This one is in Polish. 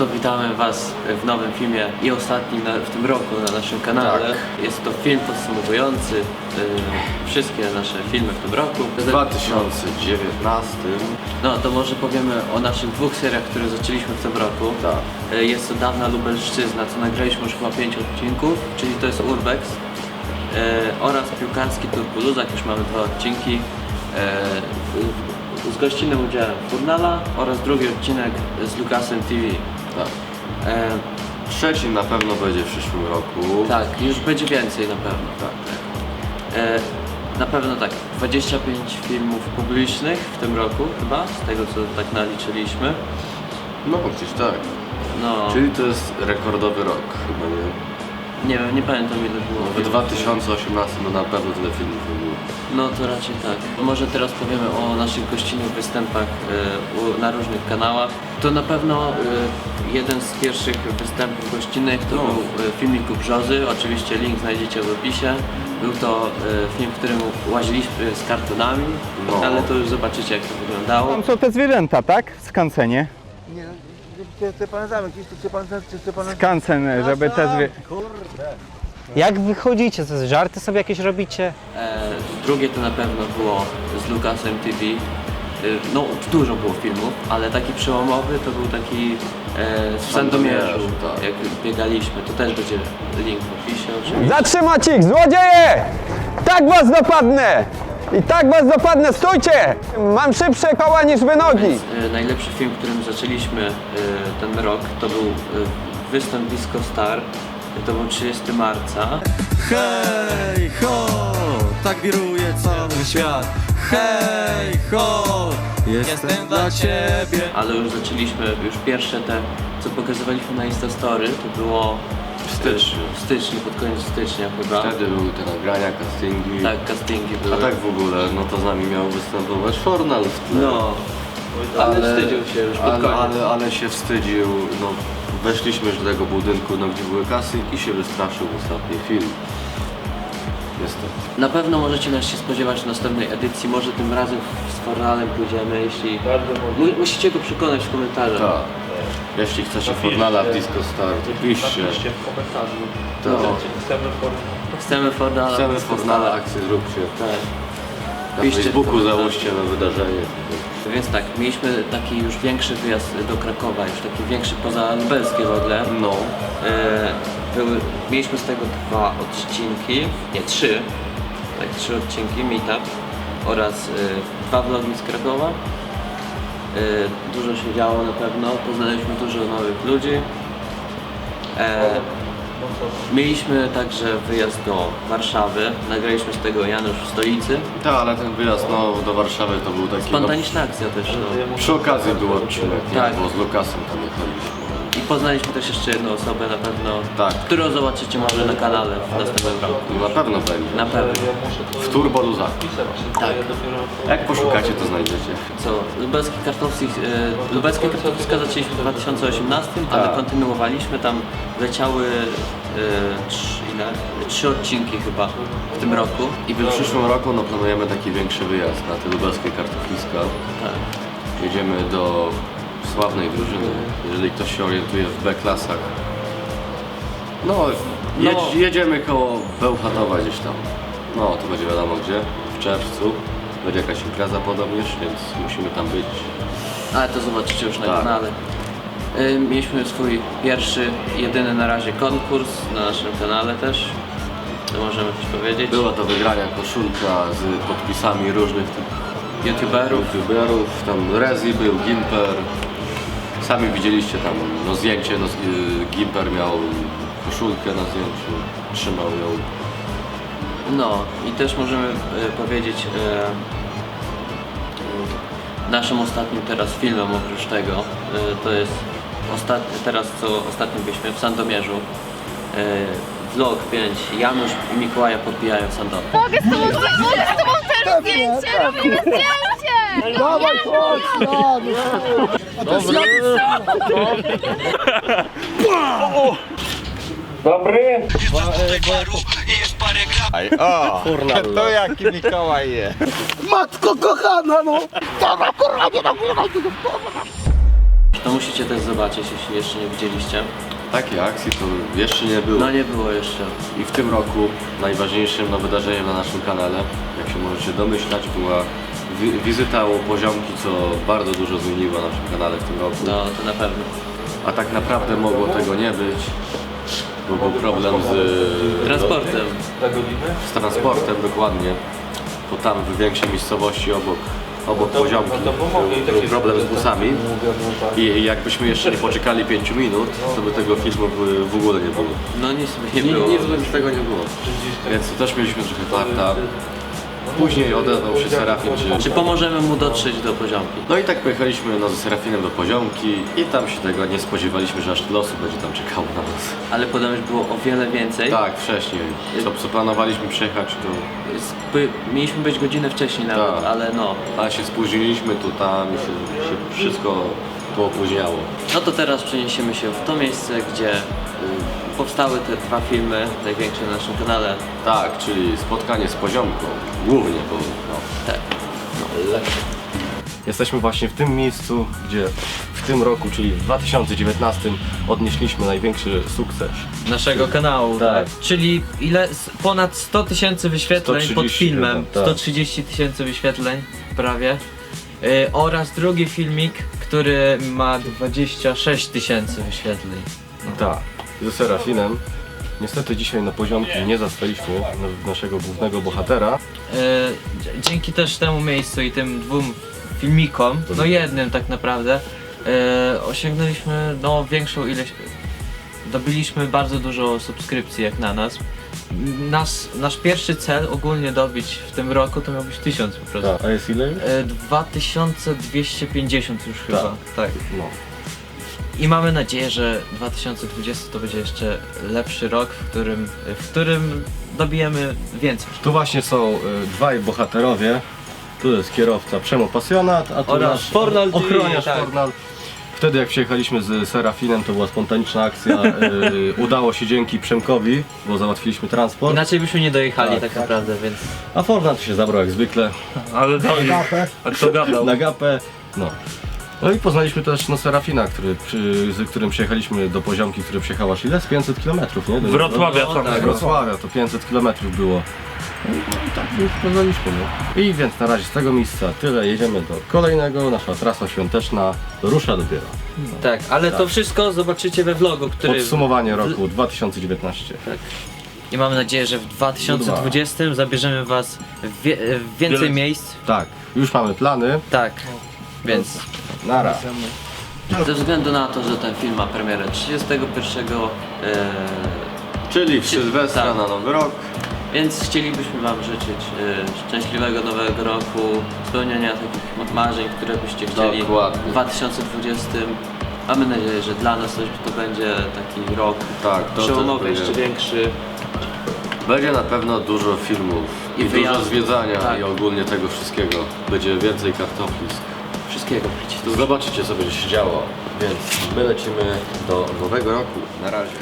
To witamy Was w nowym filmie i ostatnim na, w tym roku na naszym kanale. Tak. Jest to film podsumowujący y, wszystkie nasze filmy w tym roku. W 2019 No to może powiemy o naszych dwóch seriach, które zaczęliśmy w tym roku. Tak. Y, Jest to Dawna Lubelszczyzna, co nagraliśmy już chyba 5 odcinków, czyli to jest Urbex. y, oraz Piłkarski Turkuluzak, już mamy dwa odcinki. y, z gościnnym udziałem Furnala oraz drugi odcinek z Lukasem TV. Tak. E, Trzeci na pewno będzie w przyszłym roku. tak, już będzie więcej na pewno. Tak. E, na pewno tak, 25 filmów publicznych w tym roku chyba, z tego co tak naliczyliśmy. No gdzieś tak. No, Czyli to jest rekordowy rok chyba, nie? nie wiem, nie pamiętam ile było. W filmów. 2018 no na pewno tyle filmów. No to raczej tak. Może teraz powiemy o naszych gościnnych występach u, na różnych kanałach. To na pewno e, jeden z pierwszych występów gościnnych to No. był e, filmik u Brzozy. Oczywiście link znajdziecie w opisie. Był to e, film, w którym łaziliśmy z kartonami, No. ale to już zobaczycie jak to wyglądało. Tam są te zwierzęta, tak? W skansenie. Nie, chce, chce pan zamek, chce pan, chce, chce pan... Skansen, żeby te zwie... Jak wychodzicie? Co, żarty sobie jakieś robicie? E, drugie to na pewno było z Lukasem TV. E, no, dużo było filmów, ale taki przełomowy to był taki e, w Sandomierzu, Sandomierzu, tak. jak biegaliśmy. To też będzie link w opisie oczywiście. Zatrzymać ich, złodzieje! Tak was dopadnę! I tak was dopadnę, stójcie! Mam szybsze koła niż wy nogi! E, najlepszy film, którym zaczęliśmy e, ten rok, to był e, występ Disco Star. To był 30 marca. Hej ho, tak wiruje cały świat. Hej ho, jestem dla ciebie. ale już zaczęliśmy, już pierwsze te, co pokazywaliśmy na Instastory, to było W styczniu. w styczniu, pod koniec stycznia chyba. Wtedy były te nagrania, castingi. Tak, castingi były. A tak w ogóle, no to z nami miał występować Fornal w tle. No, ale, wstydził się już pod ale, koniec. ale, ale się wstydził, no weszliśmy już do tego budynku, no gdzie były kasy i się wystraszył w ostatniej chwili. Niestety. Na pewno możecie nas się spodziewać w następnej edycji, może tym razem z Fornalem pójdziemy, jeśli... Mu- Musicie go przekonać w komentarzach. Tak. Jeśli chcecie Fornala w Disco Star, to piszcie. No. Tak. Chcemy Fornala. Chcemy w Disco Fornala, akcję zróbcie. Tak. Facebooku załóżcie na wydarzenie. Więc tak, mieliśmy taki już większy wyjazd do Krakowa, już taki większy poza lubelskie w ogóle. No. E, były, mieliśmy z tego dwa odcinki, nie trzy, tak trzy odcinki, meetup oraz e, dwa vlogi z Krakowa. E, dużo się działo na pewno, poznaliśmy dużo nowych ludzi. E, mieliśmy także wyjazd do Warszawy, nagraliśmy z tego Janusz w stolicy. Tak, ale ten wyjazd no, do Warszawy to był taki... No, Spontaniczna akcja też. No. przy okazji był odcinek? Tak. bo z Lukasem tam jechaliśmy. Poznaliśmy też jeszcze jedną osobę na pewno, Tak. którą zobaczycie może na kanale w następnym roku. Na pewno będzie. Na pewno. W Turbo. Tak. Jak poszukacie, to znajdziecie. Co? Lubelski kartoflik, e, Lubelskie kartofliska zaczęliśmy w 2018, ale Tak. kontynuowaliśmy. Tam leciały e, ile? trzy odcinki chyba w tym roku. I w przyszłym roku no, planujemy taki większy wyjazd na te lubelskie kartofliska. Tak. Jedziemy do sławnej drużyny, jeżeli ktoś się orientuje w B-klasach. No, jedź, No. jedziemy koło Bełchatowa gdzieś tam. No, to będzie wiadomo gdzie, w czerwcu. Będzie jakaś impreza podobnież, więc musimy tam być. Ale to zobaczycie już na Tak. kanale. E, Mieliśmy swój pierwszy, jedyny na razie konkurs na naszym kanale też. To możemy coś powiedzieć. Była do wygrania koszulka z podpisami różnych tych YouTuberów. youtuberów, tam Rezi był, Gimper. Sami widzieliście tam no, zdjęcie, no, y, Gimper miał koszulkę na zdjęciu, trzymał ją. No i też możemy e, powiedzieć e, e, naszym ostatnim teraz filmem oprócz tego, e, to jest ostatni, teraz co ostatnio byliśmy w Sandomierzu. E, vlog 5. Janusz i Mikołaja podbijają Sandomierz. Mogę z tobą, mogę z tobą teraz zdjęcie, robimy zdjęcie! Dawaj, chodź, no, To jaki Mikołaj jest? Matko kochana, no! Dobra, kurwa, nie dam, nie. To musicie też zobaczyć, jeśli jeszcze nie widzieliście. Takiej akcji to jeszcze nie było. No nie było jeszcze. I w tym roku najważniejszym no, wydarzeniem na naszym kanale, jak się możecie domyślać, była wi- wizyta u poziomki, co bardzo dużo zmieniło na naszym kanale w tym roku. No to na pewno. A tak naprawdę mogło tego nie być, bo był problem z Transportem. z transportem dokładnie, bo tam w większej miejscowości obok, obok poziomki był problem z busami i jakbyśmy jeszcze nie poczekali 5 minut, to by tego filmu by w ogóle nie było. No nic by nie było. nic by z tego nie było. Więc też mieliśmy trochę farta. Później odezwał się Serafin, czy... Czy pomożemy mu dotrzeć do poziomki? No i tak pojechaliśmy no, z Serafinem do poziomki i tam się tego nie spodziewaliśmy, że aż tyle osób będzie tam czekało na nas. Ale ponoć było o wiele więcej. Tak, wcześniej. Co, co planowaliśmy przejechać, to... By, mieliśmy być godzinę wcześniej nawet, Tak. ale no. Ale się spóźniliśmy tu, tam i się, się wszystko poopóźniało. No to teraz przeniesiemy się w to miejsce, gdzie y, powstały te dwa filmy, największe na naszym kanale. Tak, czyli spotkanie z poziomką. Głównie, bo no, Tak. Jesteśmy właśnie w tym miejscu, gdzie w tym roku, czyli w 2019 odnieśliśmy największy sukces. naszego kanału, tak. Czyli ile? S- Ponad 100 tysięcy wyświetleń 130 pod filmem, chyba, tak. 130 tysięcy wyświetleń prawie. Y, oraz drugi filmik, który ma 26 tysięcy wyświetleń. Tak, ze Serafinem. Niestety dzisiaj na poziomki nie zastaliśmy naszego głównego bohatera. Dzie- dzięki też temu miejscu i tym dwóm filmikom, no jednym tak naprawdę, y, osiągnęliśmy no większą ilość, dobiliśmy bardzo dużo subskrypcji jak na nas. Nas, nasz pierwszy cel ogólnie dobić w tym roku to miał być 1000 po prostu. Tak, a jest ile? E, 2250 już chyba. Tak. No. I mamy nadzieję, że 2020 to będzie jeszcze lepszy rok, w którym, w którym dobijemy więcej. Tu właśnie są y, dwaj bohaterowie. Tu jest kierowca Przemo Pasjonat, a tu Oraz nasz Fornal ochroniarz tak. Fornal. Wtedy jak przyjechaliśmy z Serafinem, to była spontaniczna akcja. Y, udało się dzięki Przemkowi, bo załatwiliśmy transport. Inaczej byśmy nie dojechali Tak, tak, tak. naprawdę, więc. A Fornal to się zabrał jak zwykle. Ale to A kto gadał? na gapę. No. No i poznaliśmy też no, Serafina, który, przy, z którym przyjechaliśmy do poziomki, który przejechał aż ile? Z 500 km, nie? Do, Wrocławia tam. tak, Wrocławia, to 500 km było. No i, no tak więc poznaliśmy, no. I więc na razie z tego miejsca tyle, jedziemy do kolejnego, nasza trasa świąteczna rusza dopiero. Tak, ale to wszystko zobaczycie we vlogu, który. Podsumowanie roku 2019. I mamy nadzieję, że w 2020 zabierzemy was w, wie, w więcej miejsc. Tak, już mamy plany, Tak. Więc nara. Ze względu na to, że ten film ma premierę 31, e, Czyli w Sylwestra Tak. na Nowy Rok. więc chcielibyśmy Wam życzyć e, szczęśliwego nowego roku, spełniania takich ma- marzeń, które byście chcieli Dokładnie. w 2020. Mamy nadzieję, że dla nas to będzie taki rok Tak, to przełomowy, też jeszcze będzie. większy. Będzie na pewno dużo filmów I i, dużo wyjazdów, zwiedzania tak. i ogólnie tego wszystkiego. Będzie więcej kartoflisk. Wszystkiego. To zobaczycie co będzie się działo. Więc my lecimy do nowego roku. Na razie.